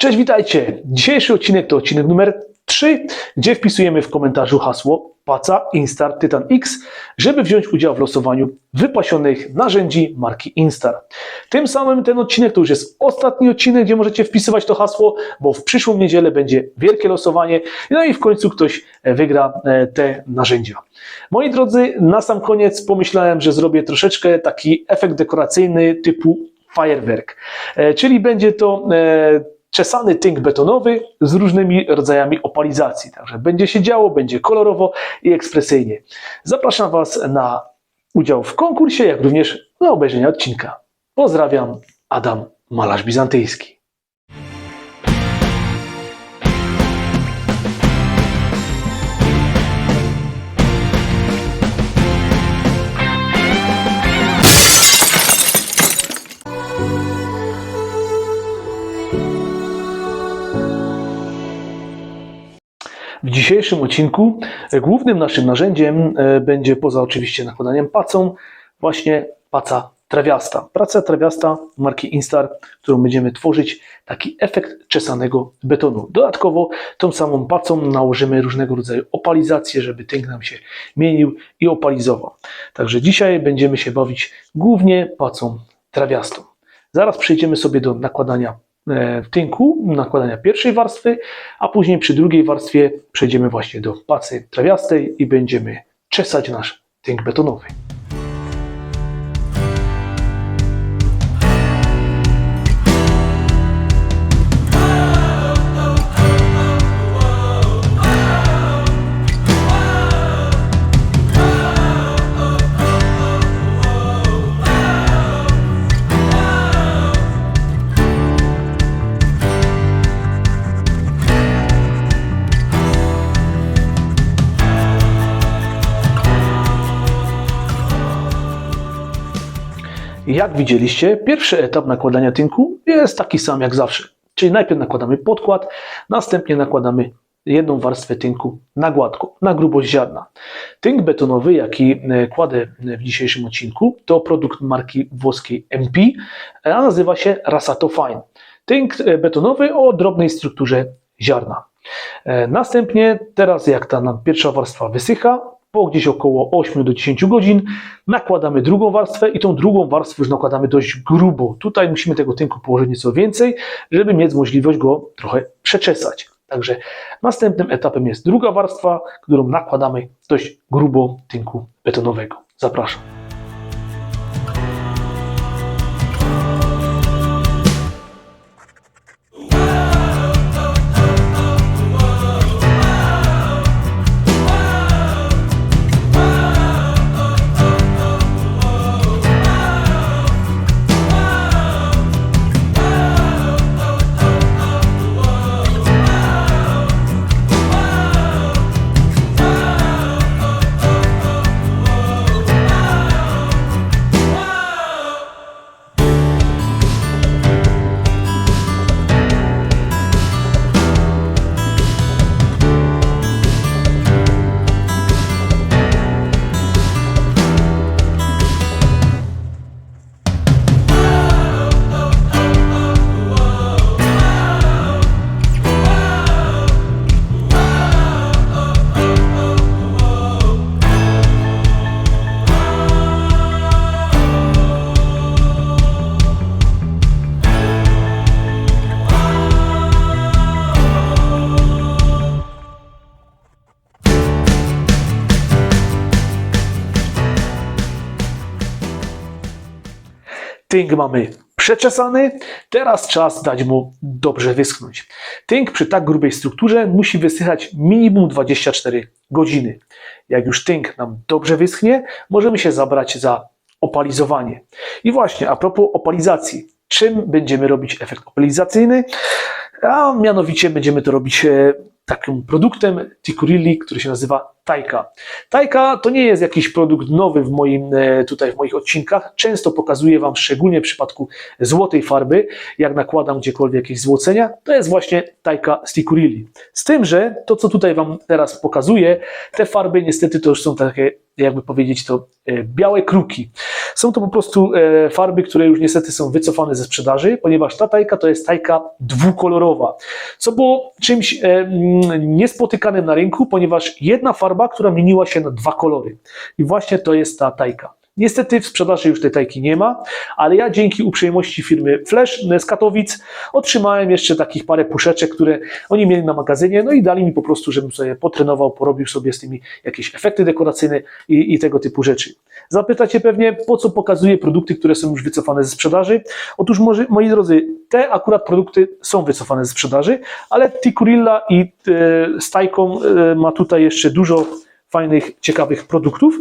Cześć, witajcie! Dzisiejszy odcinek to odcinek numer 3, gdzie wpisujemy w komentarzu hasło PACA Instar Titan X, żeby wziąć udział w losowaniu wypasionych narzędzi marki Instar. Tym samym ten odcinek to już jest ostatni odcinek, gdzie możecie wpisywać to hasło, bo w przyszłą niedzielę będzie wielkie losowanie, no i w końcu ktoś wygra e, te narzędzia. Moi drodzy, na sam koniec pomyślałem, że zrobię troszeczkę taki efekt dekoracyjny typu fajerwerk, E, czyli będzie to e, czesany tynk betonowy z różnymi rodzajami opalizacji. Także będzie się działo, będzie kolorowo i ekspresyjnie. Zapraszam Was na udział w konkursie, jak również na obejrzenie odcinka. Pozdrawiam, Adam Malarz Bizantyjski. W dzisiejszym odcinku e, głównym naszym narzędziem e, będzie, poza oczywiście nakładaniem pacą, właśnie paca trawiasta. Praca trawiasta marki Instar, którą będziemy tworzyć taki efekt czesanego betonu. Dodatkowo tą samą pacą nałożymy różnego rodzaju opalizacje, żeby tynk nam się mienił i opalizował. Także dzisiaj będziemy się bawić głównie pacą trawiastą. Zaraz przejdziemy sobie do nakładania tynku, nakładania pierwszej warstwy, a później przy drugiej warstwie przejdziemy właśnie do pacy trawiastej i będziemy czesać nasz tynk betonowy. Jak widzieliście, pierwszy etap nakładania tynku jest taki sam jak zawsze. Czyli najpierw nakładamy podkład, następnie nakładamy jedną warstwę tynku na gładko, na grubość ziarna. Tynk betonowy, jaki e, kładę w dzisiejszym odcinku, to produkt marki włoskiej MP, a nazywa się Rasato Fine. Tynk e, betonowy o drobnej strukturze ziarna. E, Następnie, teraz jak ta pierwsza warstwa wysycha, po gdzieś około 8 do 10 godzin nakładamy drugą warstwę i tą drugą warstwę już nakładamy dość grubo. Tutaj musimy tego tynku położyć nieco więcej, żeby mieć możliwość go trochę przeczesać. Także następnym etapem jest druga warstwa, którą nakładamy dość grubo tynku betonowego. Zapraszam. Tynk mamy przeczesany, teraz czas dać mu dobrze wyschnąć. Tynk przy tak grubej strukturze musi wysychać minimum 24 godziny. Jak już tynk nam dobrze wyschnie, możemy się zabrać za opalizowanie. I właśnie, a propos opalizacji, czym będziemy robić efekt opalizacyjny? A mianowicie będziemy to robić e, takim produktem Tikurilli, który się nazywa Tajka. Tajka to nie jest jakiś produkt nowy w moim, e, tutaj w moich odcinkach. Często pokazuję Wam, szczególnie w przypadku złotej farby, jak nakładam gdziekolwiek jakieś złocenia, to jest właśnie Tajka z Tikurilli. Z tym, że to, co tutaj Wam teraz pokazuję, te farby niestety to już są takie, jakby powiedzieć to, e, białe kruki. Są to po prostu e, farby, które już niestety są wycofane ze sprzedaży, ponieważ ta tajka to jest tajka dwukolorowa, co było czymś e, mm, niespotykanym na rynku, ponieważ jedna farba, która mieniła się na dwa kolory. I właśnie to jest ta tajka. Niestety w sprzedaży już tej tajki nie ma, ale ja dzięki uprzejmości firmy Flash z Katowic otrzymałem jeszcze takich parę puszeczek, które oni mieli na magazynie, no i dali mi po prostu, żebym sobie potrenował, porobił sobie z tymi jakieś efekty dekoracyjne i, i tego typu rzeczy. Zapytacie pewnie, po co pokazuję produkty, które są już wycofane ze sprzedaży? Otóż, może, moi drodzy, te akurat produkty są wycofane ze sprzedaży, ale Tikurilla i e, z Tajką e, ma tutaj jeszcze dużo fajnych, ciekawych produktów,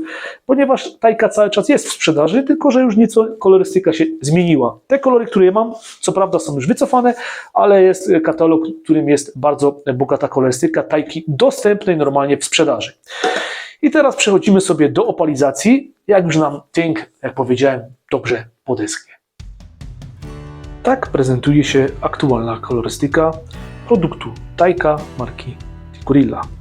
ponieważ Tajka cały czas jest w sprzedaży, tylko że już nieco kolorystyka się zmieniła. Te kolory, które mam, co prawda są już wycofane, ale jest katalog, którym jest bardzo bogata kolorystyka Tajki dostępnej normalnie w sprzedaży. I teraz przechodzimy sobie do opalizacji, jak już nam tynk, jak powiedziałem, dobrze podysknie. Tak prezentuje się aktualna kolorystyka produktu Tajka marki Tikurilla.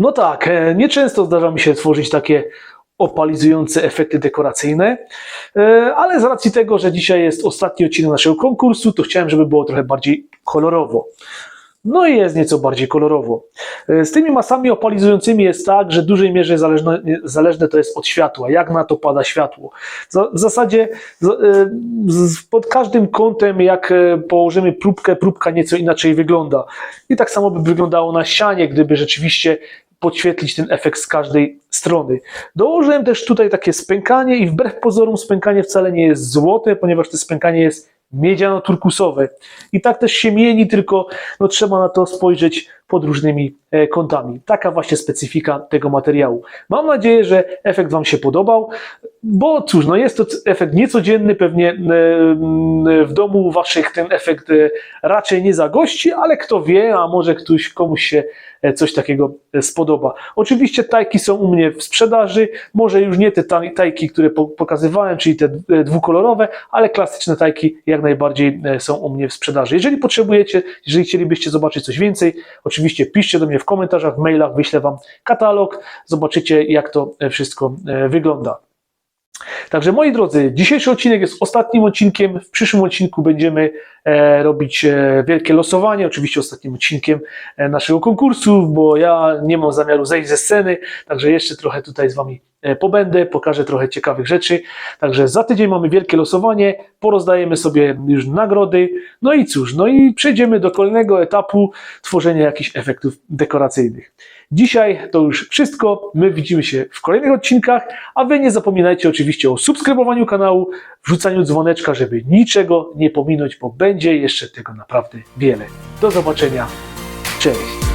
No tak, e, nieczęsto zdarza mi się tworzyć takie opalizujące efekty dekoracyjne, e, ale z racji tego, że dzisiaj jest ostatni odcinek naszego konkursu, to chciałem, żeby było trochę bardziej kolorowo. No i jest nieco bardziej kolorowo. E, Z tymi masami opalizującymi jest tak, że w dużej mierze zależne, zależne to jest od światła, jak na to pada światło. W zasadzie pod każdym kątem, jak położymy próbkę, próbka nieco inaczej wygląda. I tak samo by wyglądało na ścianie, gdyby rzeczywiście podświetlić ten efekt z każdej strony. Dołożyłem też tutaj takie spękanie i wbrew pozorom spękanie wcale nie jest złote, ponieważ to spękanie jest miedziano-turkusowe. I tak też się mieni, tylko no, trzeba na to spojrzeć pod różnymi e, kątami. Taka właśnie specyfika tego materiału. Mam nadzieję, że efekt Wam się podobał, bo cóż, no jest to efekt niecodzienny, pewnie e, m, w domu Waszych ten efekt e, raczej nie zagości, ale kto wie, a może ktoś, komuś się e, coś takiego e, spodoba. Oczywiście tajki są u mnie w sprzedaży, może już nie te taj- tajki, które po- pokazywałem, czyli te e, dwukolorowe, ale klasyczne tajki jak najbardziej e, są u mnie w sprzedaży. Jeżeli potrzebujecie, jeżeli chcielibyście zobaczyć coś więcej, oczywiście piszcie do mnie w komentarzach, w mailach, wyślę Wam katalog, zobaczycie jak to e, wszystko e, wygląda. Także moi drodzy, dzisiejszy odcinek jest ostatnim odcinkiem. W przyszłym odcinku będziemy robić e, wielkie losowanie, oczywiście ostatnim odcinkiem e, naszego konkursu, bo ja nie mam zamiaru zejść ze sceny, także jeszcze trochę tutaj z Wami e, pobędę, pokażę trochę ciekawych rzeczy. Także za tydzień mamy wielkie losowanie, porozdajemy sobie już nagrody, no i cóż, no i przejdziemy do kolejnego etapu tworzenia jakichś efektów dekoracyjnych. Dzisiaj to już wszystko. My widzimy się w kolejnych odcinkach, a Wy nie zapominajcie oczywiście o subskrybowaniu kanału, wrzucaniu dzwoneczka, żeby niczego nie pominąć, bo będzie jeszcze tego naprawdę wiele. Do zobaczenia. Cześć.